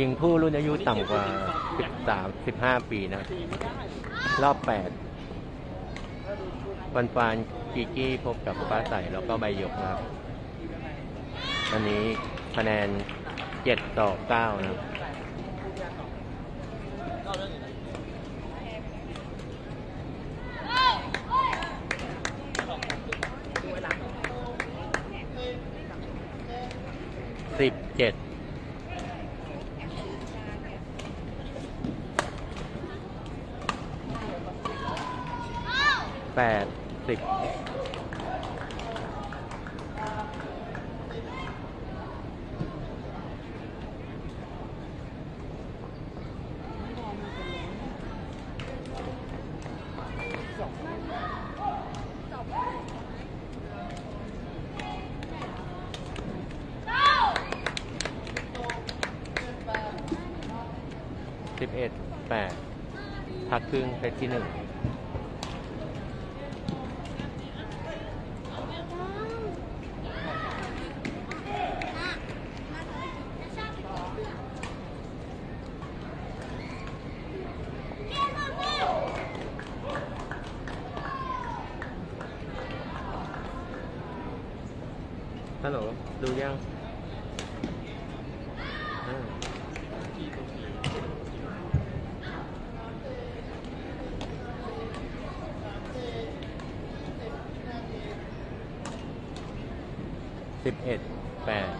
ยิงผู้รุ่นอายุต่ำกว่า 13 15 ปีนะ รอบ8วันฟานกีกี้พบกับฟ้าใสแล้วก็ใบหยกนะครับ อันนี้ คะแนน7ต่อ9นะครับสิบเจ็ดแปดสิบเอ็ดแปดพั กครึ่งเซตที่หนึ่ง ฮัลโหล ดูยังอ่า สิบเอ็ดแปด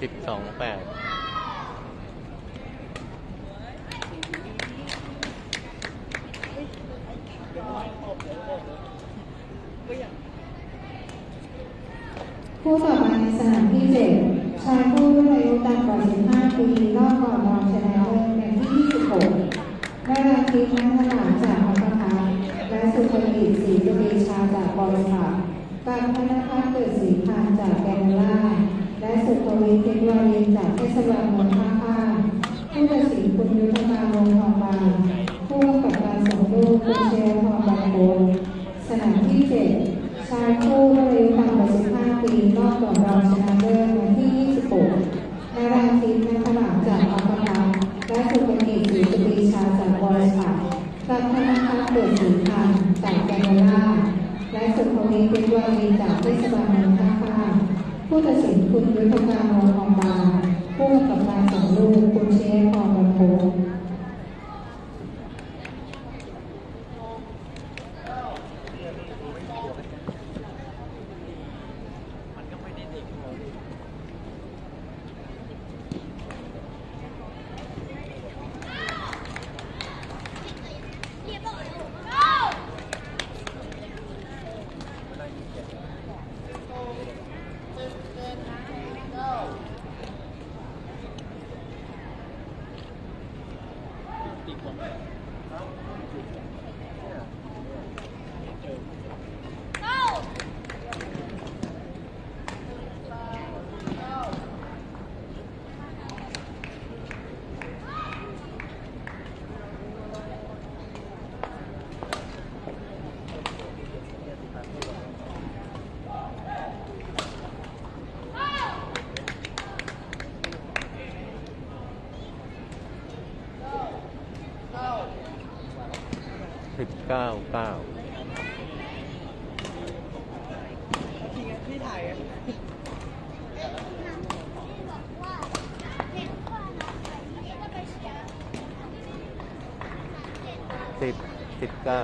สิบสองแปด ผู้ต่อมาในสนามที่เจ็ดชายผู้รุ่นอายุต่ำกว่า 15 ปีรอบก่อนรองชนะเลิศเป็นที่ 26 ได้รับทิพย์นัทหลานจากพัฒนา สุภกิจศรีจุเบชาจากบริษัทการพนพัฒน์เกิดศรีพันจากแกนล่า และสุภวิทย์เพชรวารีจากเทศบาลเมืองท่าข้ามผู้ตัดสินคุณยุทธการวงทองบางผู้กำกับการส่งลูกคุณเชฟทองบางโบนสนามที่เจ็ดชายคู่อายุต่ำกว่า15ปีรอบก่อนรองชนะเลิศวันที่ 26นาราทิพย์นัทหลาจากอัครพันธ์และสุภกิจศรีสุปรีชาจากบริษัทกับธนาคารเกิดสีพันธ์จากแกนล่า และ สุภวิทย์เป็นวารีจากเทศบาลเมืองท่าข้ามผู้ตัดสินคุณยุทธการวงทองบาผู้กำกับการสองลูกคุณเชฟทองบรรพงสิบ เก้าเก้าสิบสิบเก้า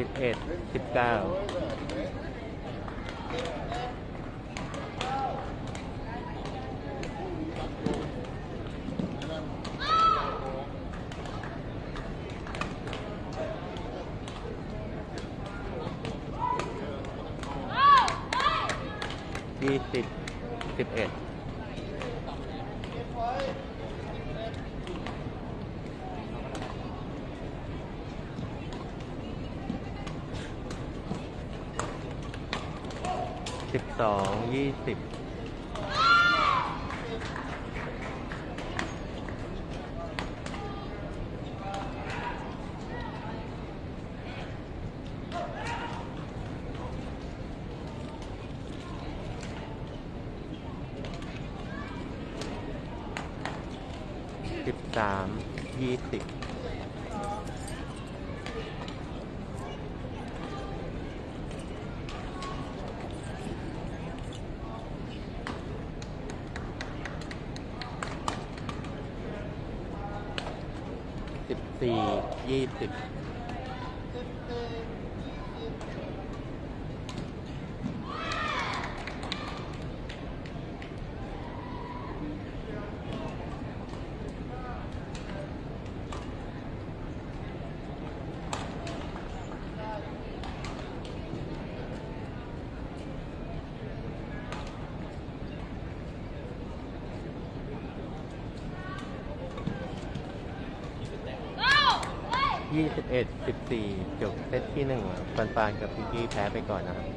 สิบเอ็ดสิบเก้ายี่สิบสิบเอ็ด สิบสองยี่สิบ 21 14จบเซตที่1ฟันฟานกับพิงกี้แพ้ไปก่อนนะครับ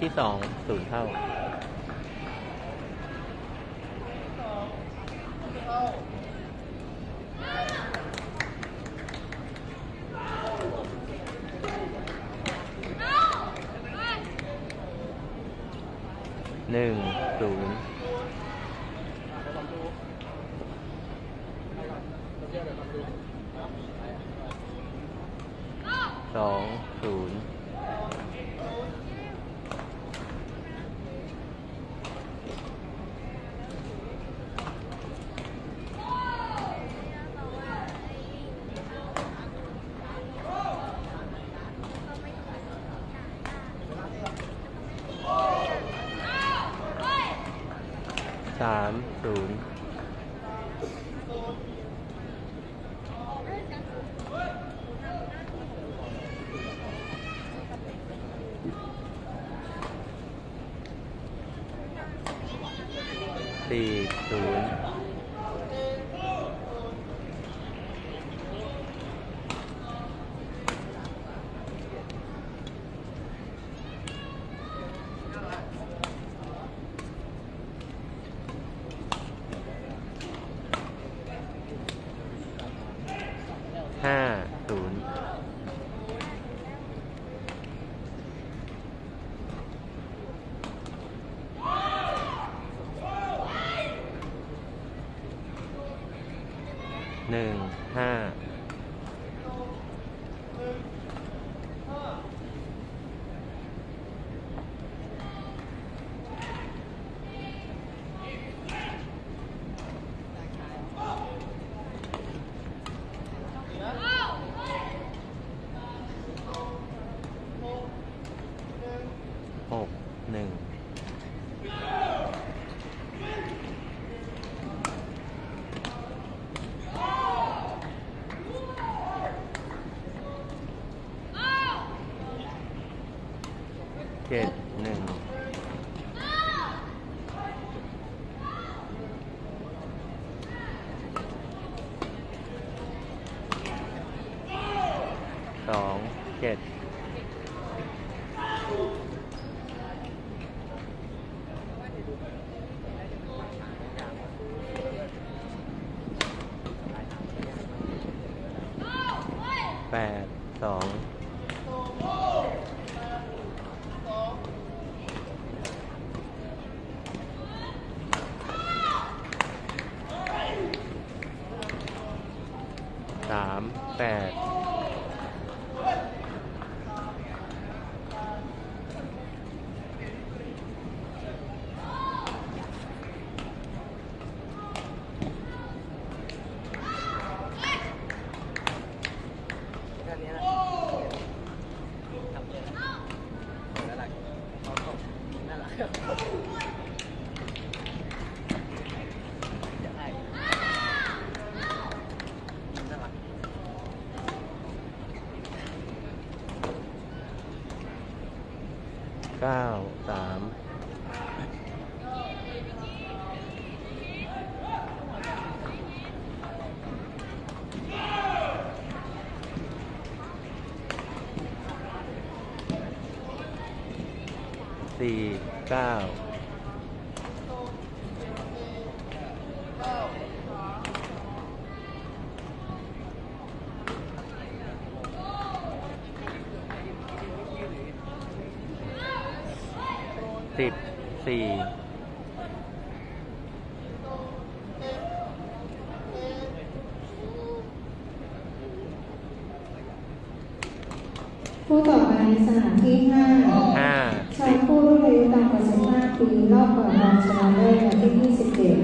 ที่สองศูนย์เท่าหนึ่งศูนย์สองศูนย์ เก้าสิบสี่ผู้ต่อไปสนามที่ห้าห้า ชาย สิบ ผู้รุ่นอายุต่ำกว่า15ปี รอบก่อนรองชนะเลิศวันที่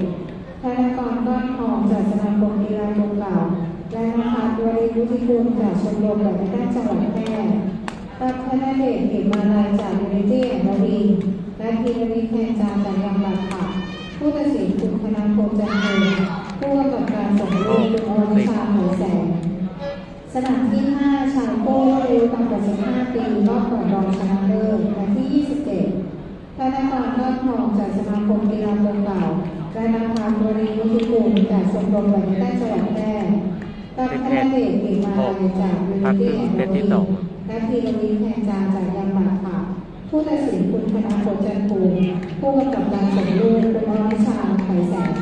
27ธนกรก้อนทองจากสมาคมกีฬากรุงเก่า และนภัสวริวุฒิกุลจากชมรมแบดมินตันจังหวัดแพร่ตัดธนเดชเอกมาลายจากยูนิตี้แอนด์มารีและพีรวิทย์แทนจามจากยังบากค่ะผู้ตัดสินคุณคณาพงษ์จันทร์ผู้กำกับการส่งลูกคุณอรชาหอยแสงสนามที่ 5 ชายโป้อายุต่ำกว่า15ปีรอบก่อนรองชนะเลิศวันที่ 27ธนกรยอดทองจากสมาคมกีฬาเมืองเก่าและนางพาบริวุฒิกุลจากสมรมแบดมินตันจังหวัดแพร่ตัดธนเดชเอกมาลายจากยูนิตี้แอนด์โรดีและทีรวิทย์แทนจานจากยางหมาค่ะ ผู้ตัดสินคุณคณะโคจันทร์ภูผู้กำกับการส่งลูกคุณอรชาไข่แสง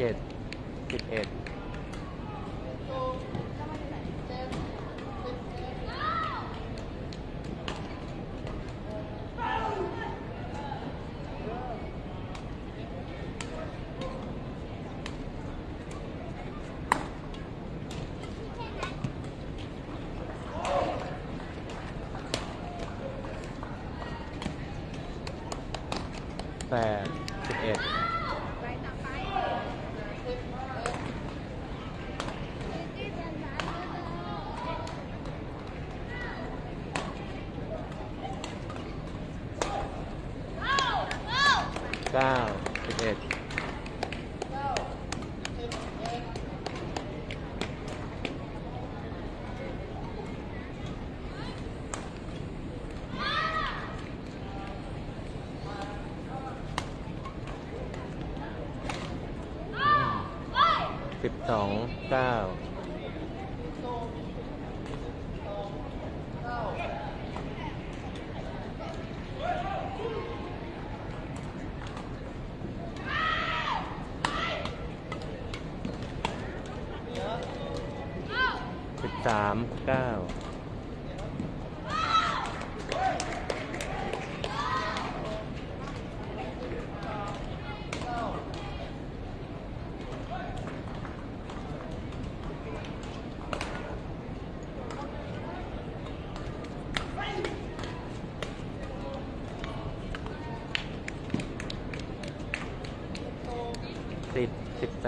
เจ็ดสิบเอ็ดแปดสิบเอ็ด เก้าสิบเอ็ด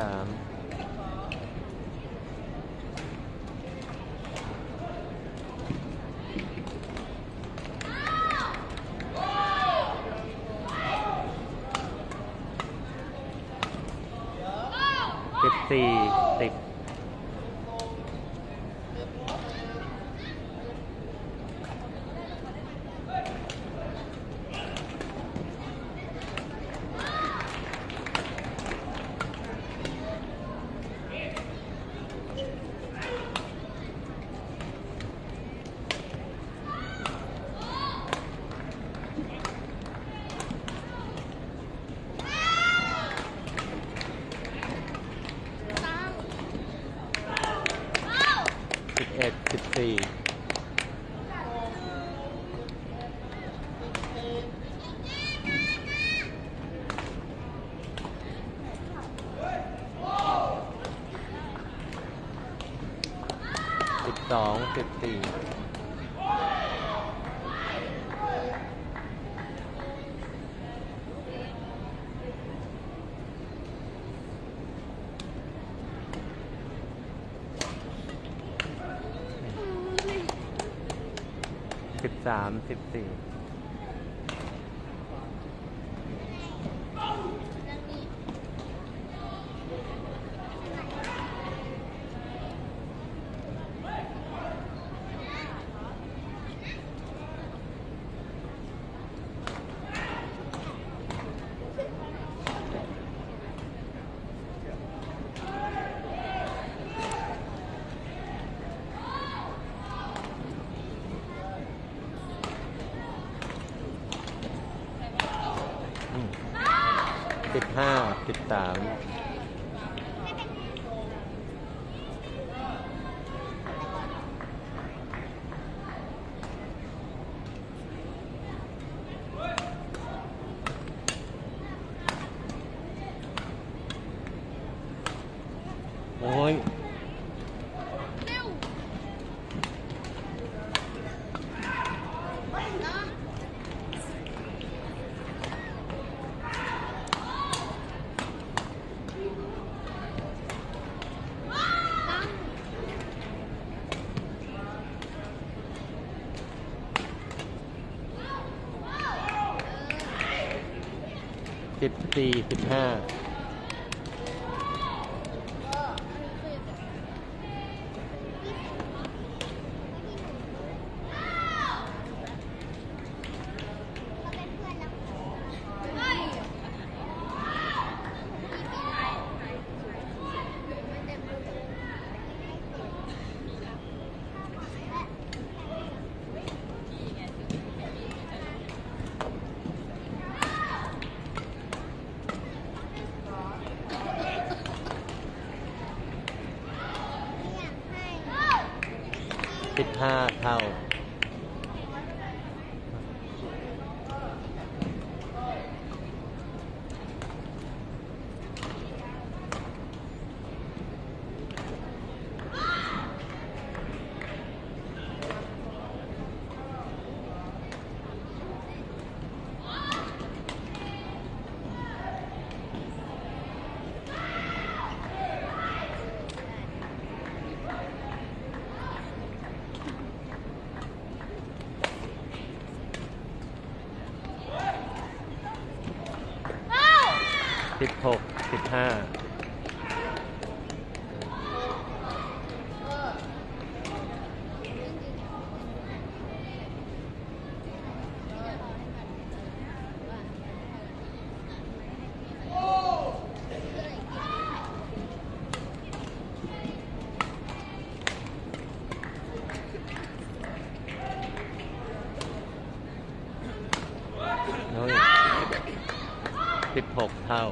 time ามสิบสี่ สิบแ13 สิบสี่สิบห้า หกเท่า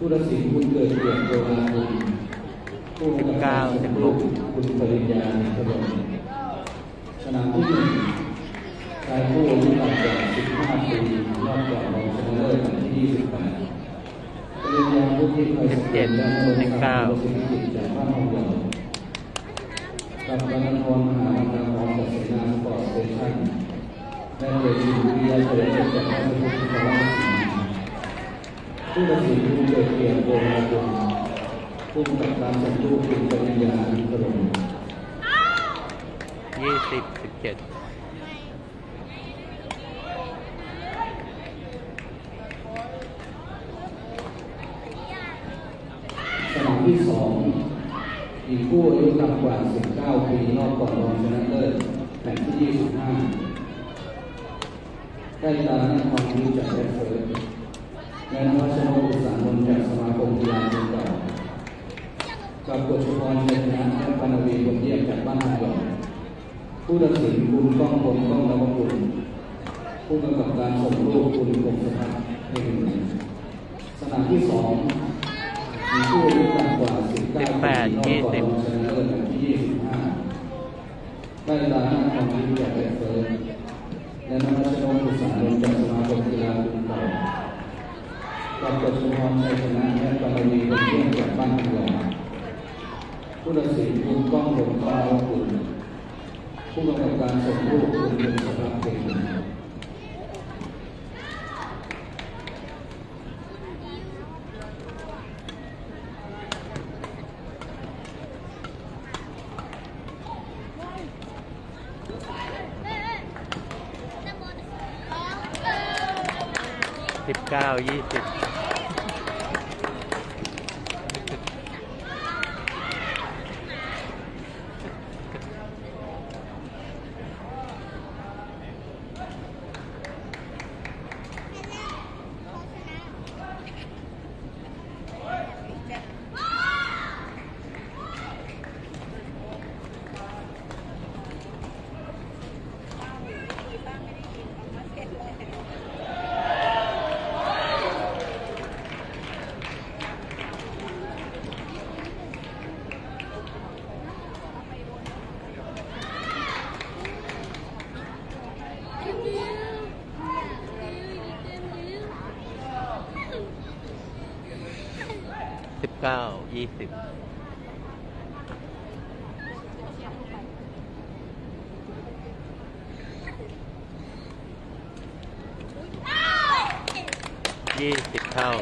ผู้ตัดสินคุณเกิดเกียรติโยราคุณผู้กำกับการสมรูปคุณปริญญาถนนสนามที่หนึ่งชายผู้อายุต่ำกว่า15ปีรอบก่อนรองชนะเลิศแมตช์ที่28ปริญญาผู้ที่เคยสำเร็จและนรงค์ศักดิ์ปรสิทธิกิจจากบ้านทองหยากับบรรพรมหาบรรดาพรจากเสนาสปอร์ตสเตชั่นและเดชินวิริยะเฉลิมเกียรติจากราชบุรีราชสีมา ผู้ตัดสินผู้เกิดเกียรติโกราบุญผู้กำกับการสัมรูปคุณปริญญาอินทรมยี่สิบสิบเจ็ดสนามที่สองอีกคู่อายุต่ำกว่า 19 ปีรอบก่อนรองชนะเลิศแมตช์ที่ 25ใกล้ตาหน้าความรู้จากแรดเฟิร์ สและนวัชโนอุตสาหนนท์จากสมาคมกีฬาเชียงเก่ากับบทชพรชัยชนะและปานวีคนเยี่ยมจากบ้านทองหยองผู้ตัดสินคุณก้องพลก้องนวกุลผู้กำกับการส่งรูปคุณคงสภาพเพ่งสนามที่สองมีผู้อายุต่ำกว่า19ปีรอบก่อนรองชนะเลิศแมตช์ที่ 25 ได้ตาหน้าความรู้จากแรดเฟิร์สและนวัชนนท์อุตสาหนนท์จากสมาคมกีฬาคุณเก่ากับ กฎชุมพรชัยชนะและปารมีคนเรื่องจากบ้านเมืองผู้ตัดสินคุณก้องหลงก้องวกุลผู้กำกับการส่งรูปคุณเป็นสภาพเก่ง เก้ายี่สิบ สิบเก้ายี่สิบยี่สิบเท่า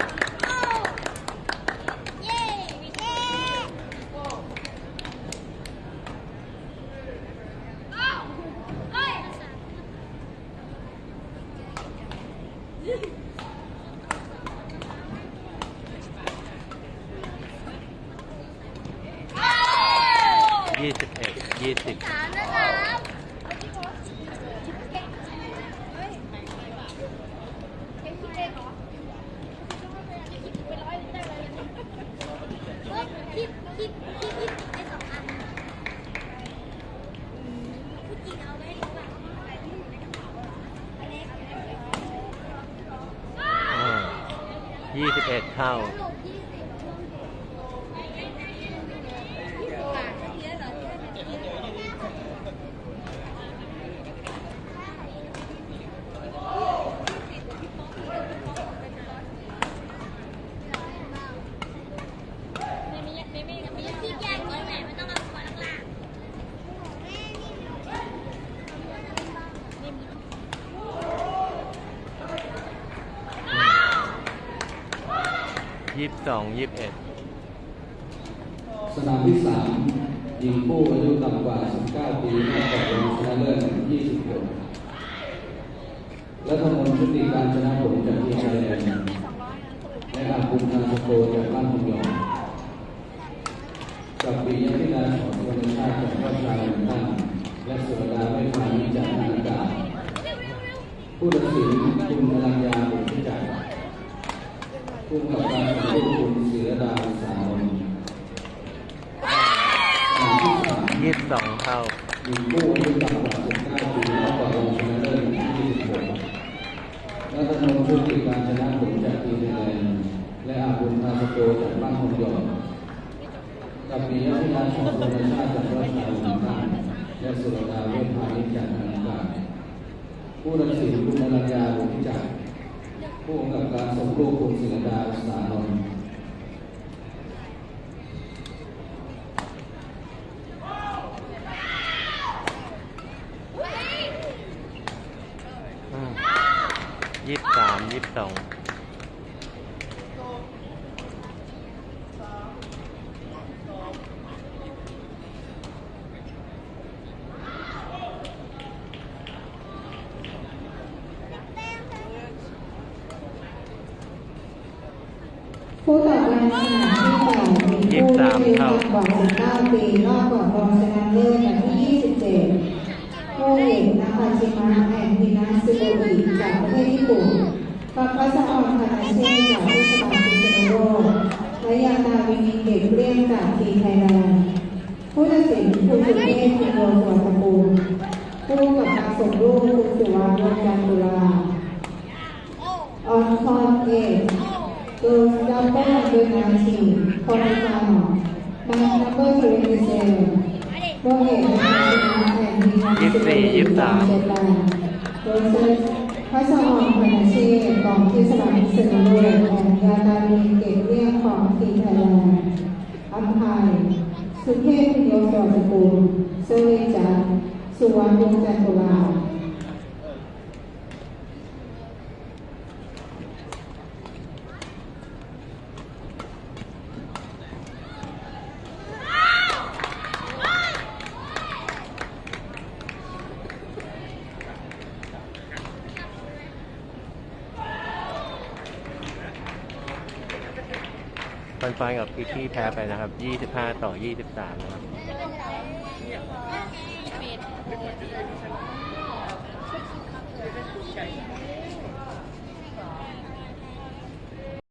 21 เท่า ยี่สิบสามยี่สิบสองผู้ต่อไปในสนามที่แปดมีผู้ที่อายุต่ำกว่า19ปีรอบก่อนรองชนะเลิศแบบที่ 27ผู้เอกนาคาชิมะแอนพินาซูโรบิ จากประเทศญี่ปุ่นกับพัสออนคานาเช่จากเทศบาลพิษณุโลกและยาตาวินิเกตเรียงจากทีไทยแลนด์ผู้ตัดสินคุณสุเทพพิโยสวนตระกูลผู้กับการส่งรูปคุณสุวรรณวงศ์จันทร์ตุลาโอ้ on court eight, girls double under nineteen, quarterfinal, match number twenty-seven. โรเอกนาชนะแอนดีนายี่สิบสี่ยี่สิบสาม เจ็ดแลนด์ versus พัสออนพานาเช่ของที่สนามพิษณุโดยของยาดาลีเกตเรียกของทีมไทยแลนด์อัมพายสุเทพโยสรสกุลเซเลจันสุวรรณวงจันทร์ลา คือที่แพ้ไปนะครับ 25 ต่อ 23 นะครับ